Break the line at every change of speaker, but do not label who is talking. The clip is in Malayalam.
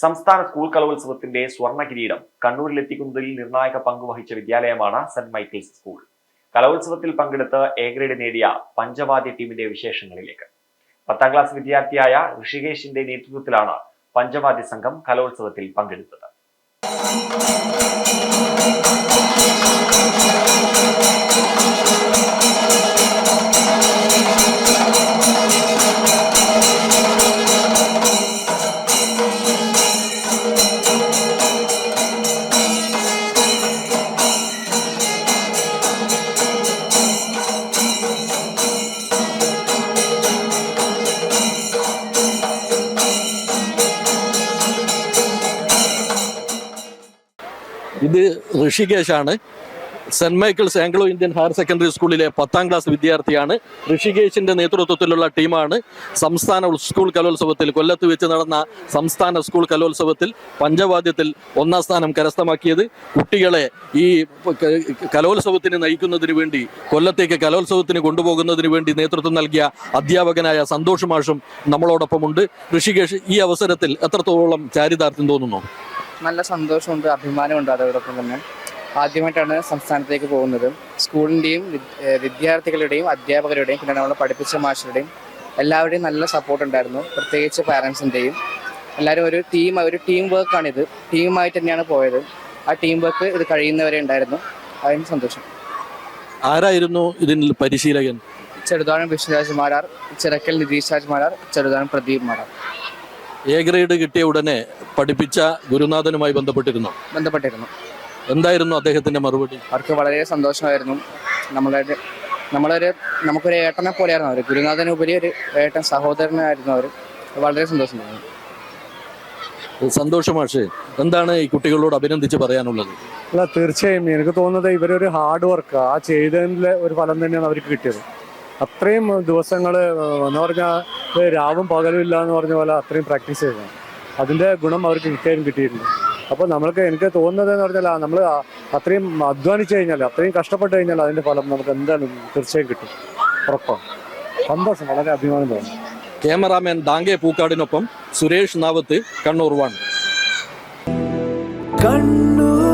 സംസ്ഥാന സ്കൂൾ കലോത്സവത്തിന്റെ സ്വർണ കിരീടം കണ്ണൂരിലെത്തിക്കുന്നതിൽ നിർണായക പങ്ക് വഹിച്ച വിദ്യാലയമാണ് സെന്റ് മൈക്കിൾസ് സ്കൂൾ. കലോത്സവത്തിൽ പങ്കെടുത്ത് എ ഗ്രേഡ് നേടിയ പഞ്ചവാദ്യ ടീമിന്റെ വിശേഷങ്ങളിലേക്ക്. പത്താം ക്ലാസ് വിദ്യാർത്ഥിയായ ഋഷികേശിന്റെ നേതൃത്വത്തിലാണ് പഞ്ചവാദ്യ സംഘം കലോത്സവത്തിൽ പങ്കെടുത്തത്.
ഇത് ഋഷികേശാണ്. Saint Michael's Anglo Indian higher secondary സ്കൂളിലെ പത്താം ക്ലാസ് വിദ്യാർത്ഥിയാണ്. ഋഷികേശിന്റെ നേതൃത്വത്തിലുള്ള ടീമാണ്. സംസ്ഥാന സ്കൂൾ കലോത്സവത്തിൽ കൊല്ലത്ത് വെച്ച് നടന്ന സംസ്ഥാന സ്കൂൾ കലോത്സവത്തിൽ പഞ്ചവാദ്യത്തിൽ ഒന്നാം സ്ഥാനം കരസ്ഥമാക്കിയത്. കുട്ടികളെ ഈ കലോത്സവത്തിന് നയിക്കുന്നതിന് വേണ്ടി കൊല്ലത്തേക്ക് കലോത്സവത്തിന് കൊണ്ടുപോകുന്നതിന് വേണ്ടി നേതൃത്വം നൽകിയ അധ്യാപകനായ സന്തോഷ് മാഷും നമ്മളോടൊപ്പമുണ്ട്. ഋഷികേഷ് ഈ അവസരത്തിൽ എത്രത്തോളം ചാരിതാർത്ഥ്യം തോന്നുന്നു?
നല്ല സന്തോഷമുണ്ട് അഭിമാനമുണ്ട് അതോടൊപ്പം തന്നെ. ആദ്യമായിട്ടാണ് സംസ്ഥാനത്തേക്ക് പോകുന്നത്. സ്കൂളിന്റെയും വിദ്യാർത്ഥികളുടെയും അധ്യാപകരുടെയും പിന്നെ നമ്മളെ പഠിപ്പിച്ച മാഷരുടെയും എല്ലാവരുടെയും നല്ല സപ്പോർട്ട് ഉണ്ടായിരുന്നു പ്രത്യേകിച്ച് പാരൻസിന്റെയും എല്ലാവരും ഒരു ടീം ഒരു ടീം വർക്കാണിത് ടീമായിട്ട് തന്നെയാണ് പോയത്. ആ ടീം വർക്ക് ഇത് കഴിയുന്നവരെ ഉണ്ടായിരുന്നു. അതിന് സന്തോഷം.
ആരായിരുന്നു ഇതിൽ പരിശീലകൻ?
ചെറുതാനം വിശ്വരാജ് മാരാർ ചിറക്കൽ നിതീഷ് രാജ് മാരാർ ചെറുതാനം പ്രദീപ് മാരാർ.
എ ഗ്രേഡ് കിട്ടിയ ഉടനെ പഠിപ്പിച്ച ഗുരുനാഥനുമായി ബന്ധപ്പെട്ടിരുന്നു.
ബന്ധപ്പെട്ടിരുന്നു.
എന്തായിരുന്നു അദ്ദേഹത്തിന്റെ മറുപടി?
അവർക്ക് വളരെ സന്തോഷമായിരുന്നു. നമ്മളെ നമ്മളൊരു നമുക്കൊരു ഏട്ടനെ പോലെയായിരുന്നു അവർ ഗുരുനാഥനുപരി ഒരു ഏട്ടൻ സഹോദരനായിരുന്നു അവർ വളരെ സന്തോഷം സന്തോഷമാഷേ
സന്തോഷ് മാഷ്. എന്താണ് ഈ കുട്ടികളോട് അഭിനന്ദിച്ച് പറയാനുള്ളത്?
അല്ല തീർച്ചയായും. എനിക്ക് തോന്നുന്നത് ഇവരൊരു ഹാർഡ് വർക്ക്. ആ ചെയ്തതിന്റെ ഒരു ഫലം തന്നെയാണ് അവർക്ക് കിട്ടിയത്. അത്രയും ദിവസങ്ങൾ എന്ന് പറഞ്ഞാൽ രാവും പകലും ഇല്ല എന്ന് പറഞ്ഞ പോലെ അത്രയും പ്രാക്ടീസ് ചെയ്തു. അതിന്റെ ഗുണം അവർക്ക് കിട്ടിയാലും കിട്ടിയിട്ടുണ്ട് അപ്പോൾ നമ്മൾക്ക് എനിക്ക് തോന്നുന്നത് എന്ന് പറഞ്ഞാൽ നമ്മൾ അത്രയും അധ്വാനിച്ചു കഴിഞ്ഞാൽ അത്രയും കഷ്ടപ്പെട്ട് കഴിഞ്ഞാൽ അതിന്റെ ഫലം നമുക്ക് എന്തായാലും തീർച്ചയായും കിട്ടും. ഉറപ്പാണ് സന്തോഷം. വളരെ അഭിമാനം തോന്നുന്നു.
ക്യാമറാമാൻ ഡാങ്കെ പൂക്കാടിനൊപ്പം സുരേഷ് നാവത്ത് കണ്ണൂർ വൺ.
കണ്ണൂർ